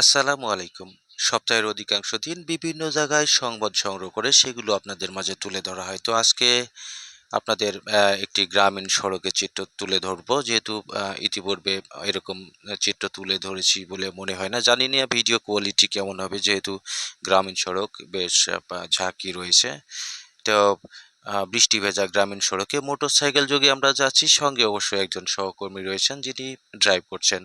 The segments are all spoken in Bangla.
আসসালামু আলাইকুম। সপ্তাহের অধিকাংশ দিন বিভিন্ন জায়গায় সংবাদ সংগ্রহ করে সেগুলো আপনাদের মাঝে তুলে ধরা হয়। তো আজকে আপনাদের একটি গ্রামীণ সড়কের চিত্র তুলে ধরবো। যেহেতু ইতিপূর্বে এরকম চিত্র তুলে ধরেছি বলে মনে হয় না। জানি না ভিডিও কোয়ালিটি কেমন হবে যেহেতু গ্রামীণ সড়ক বেশ ঝাঁকি রয়েছে। তো বৃষ্টি ভেজা গ্রামীণ সড়কে মোটরসাইকেল যোগে আমরা যাচ্ছি। সঙ্গে অবশ্যই একজন সহকর্মী রয়েছেন যিনি ড্রাইভ করছেন।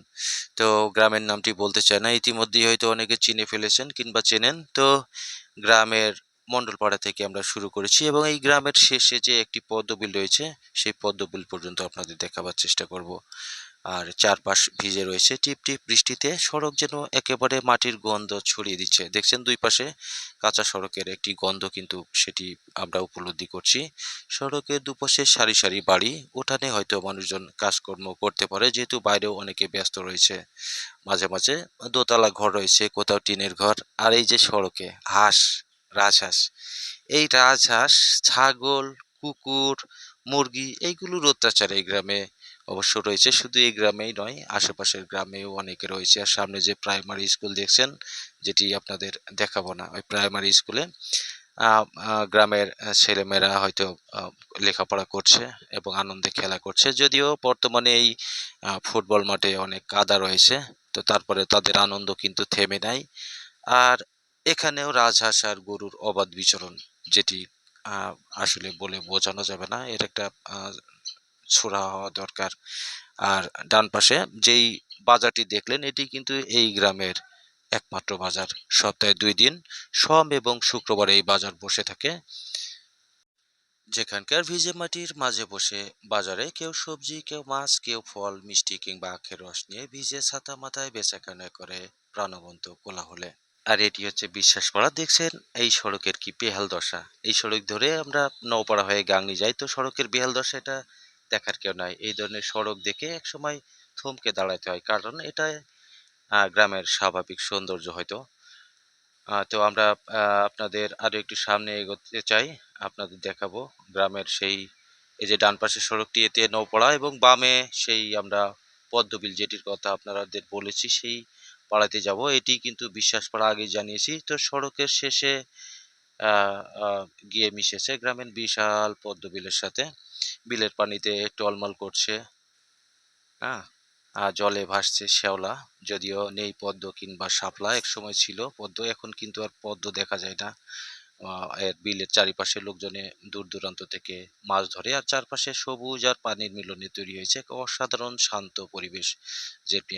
তো গ্রামের নামটি বলতে চায় না। ইতিমধ্যেই হয়তো অনেকে চিনে ফেলেছেন কিংবা চেনেন। তো গ্রামের মণ্ডলপাড়া থেকে আমরা শুরু করেছি এবং এই গ্রামের শেষে যে একটি পদ্মবিল রয়েছে, সেই পদ্মবিল পর্যন্ত আপনাদের দেখাবার চেষ্টা করব। আর চারপাশ ভিজে রয়েছে টিপ টিপ বৃষ্টিতে। সড়ক যেন একেবারে মাটির গন্ধ ছড়িয়ে দিচ্ছে। দেখছেন দুই পাশে কাঁচা সড়কের একটি গন্ধ কিন্তু সেটি আমরা উপলব্ধি করছি। সড়কের দুপাশে সারি, সারি বাড়ি। উঠানে হয়তো মানুষজন কাজকর্ম করতে পারে যেহেতু বাইরেও অনেকে ব্যস্ত রয়েছে। মাঝে, মাঝে দোতলা ঘর রয়েছে, কোথাও টিনের ঘর। আর এই যে সড়কে হাঁস, রাজহাঁস। এই রাজহাঁস, ছাগল, কুকুর, মুরগি এইগুলোর অত্যাচার এই গ্রামে অবশ্য রয়েছে। শুধু এই গ্রামেই নয়, আশেপাশের গ্রামেও অনেকে রয়েছে। আর সামনে যে প্রাইমারি স্কুল দেখছেন, যেটি আপনাদের দেখাবো না। ওই প্রাইমারি স্কুলে গ্রামের ছেলেমেয়েরা হয়তো লেখাপড়া করছে এবং আনন্দে খেলা করছে। যদিও বর্তমানে এই ফুটবল মাঠে অনেক কাদা রয়েছে। তো তারপরে তাদের আনন্দ কিন্তু থেমে নাই। আর এখানেও রাজহাঁস আর গরুর অবাধ বিচরণ যেটি আসলে বলে বোঝানো যাবে না। এর একটা ছোঁড়া হওয়া দরকার। আর ডান পাশে যেই বাজারটি দেখলেন এটি কিন্তু এই গ্রামের একমাত্র বাজার। সপ্তাহে দুই দিন সোম এবং শুক্রবারে এই বাজার বসে থাকে। যেখানকার ভিজে মাটির মাঝে বসে বাজারে কেউ সবজি, কেউ মাছ, কেউ ফল, মিষ্টি কিংবা আখের রস নিয়ে ভিজে ছাতা মাথায় বেচাকেনা করে প্রাণবন্ত কোলাহলে। আর এটি হচ্ছে বিশ্বাস করা দেখছেন এই সড়কের কি বেহাল দশা। এই সড়ক ধরে আমরা নওপাড়া হয়ে গাংনি যাই। তো সড়কের বেহাল দশা এটা দেখার কেউ নাই। এই ধরনের সড়ক দেখে একসময় থমকে দাঁড়াতে হয়। কারণ এটা গ্রামের স্বাভাবিক সৌন্দর্য হয়তো। তো আমরা আপনাদের আরও একটু সামনে এগোতে চাই। আপনাদের দেখাবো গ্রামের সেই, এই যে ডান পাশের সড়কটি, এতে নৌপাড়া এবং বামে সেই আমরা পদ্মবিল যেটির কথা আপনাদের বলেছি, সেই পাড়াতে যাব। এটি কিন্তু বিশ্বাসপাড়া আগেই জানিয়েছি। তো সড়কের শেষে গিয়ে মিশেছে গ্রামের বিশাল পদ্ম বিলের সাথে। বিলের পানিতে টলমল করছে। হ্যাঁ? আর জলে ভাসছে শ্যাওলা। যদিও নেই পদ্ম কিংবা শাপলা। একসময় ছিল পদ্ম। এখন কিন্তু আর পদ্ম দেখা যায় না। এর বিলের চারিপাশে লোকজনে দূর-দূরান্ত থেকে মাছ ধরে। আর চারপাশে সবুজ আর পানির মিলনে তৈরি হয়েছে এক অসাধারণ শান্ত পরিবেশ।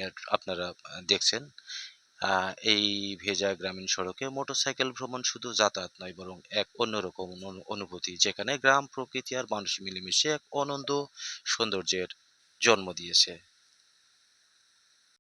আর আপনারা দেখছেন। আ এই ভেজা গ্রামীণ সড়কে মোটরসাইকেল ভ্রমণ শুধু যাতায়াত নয় বরং এক অন্যরকম অনু অনুভূতি। যেখানে গ্রাম, প্রকৃতি আর মানুষ মিলেমিশে এক অনন্ত সৌন্দর্যের জন্ম দিয়েছে।